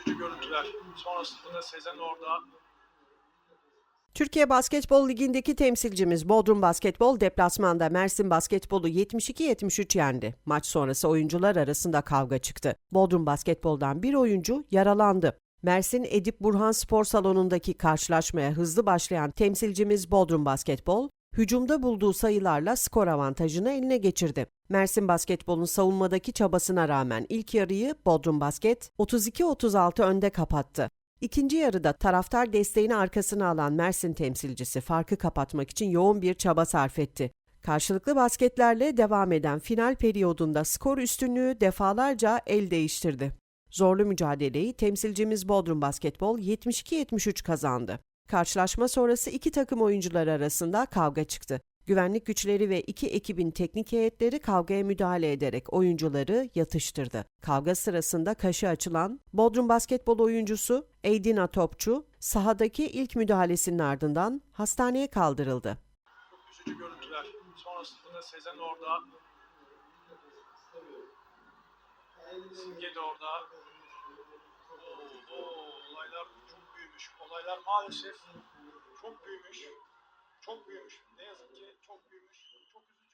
üzücü görüntüler. Sonrasında da Sezen orada Türkiye Basketbol Ligi'ndeki temsilcimiz Bodrum Basketbol deplasmanda Mersin Basketbol'u 72-73 yendi. Maç sonrası oyuncular arasında kavga çıktı. Bodrum Basketbol'dan bir oyuncu yaralandı. Mersin Edip Burhan Spor Salonu'ndaki karşılaşmaya hızlı başlayan temsilcimiz Bodrum Basketbol, hücumda bulduğu sayılarla skor avantajını eline geçirdi. Mersin Basketbol'un savunmadaki çabasına rağmen ilk yarıyı Bodrum Basket 32-36 önde kapattı. İkinci yarıda taraftar desteğini arkasına alan Mersin temsilcisi farkı kapatmak için yoğun bir çaba sarf etti. Karşılıklı basketlerle devam eden final periyodunda skor üstünlüğü defalarca el değiştirdi. Zorlu mücadeleyi temsilcimiz Bodrum Basketbol 72-73 kazandı. Karşılaşma sonrası iki takım oyuncuları arasında kavga çıktı. Güvenlik güçleri ve iki ekibin teknik heyetleri kavgaya müdahale ederek oyuncuları yatıştırdı. Kavga sırasında kaşı açılan Bodrum basketbol oyuncusu Eydina Topçu sahadaki ilk müdahalesinin ardından hastaneye kaldırıldı. çok üzücü görüntüler. Sonrasında da Sezen orada Simge de orada. Oo, olaylar çok büyümüş. Olaylar maalesef çok büyümüş. Çok büyümüş. Ne yazık ki çok büyümüş. Çok üzücü.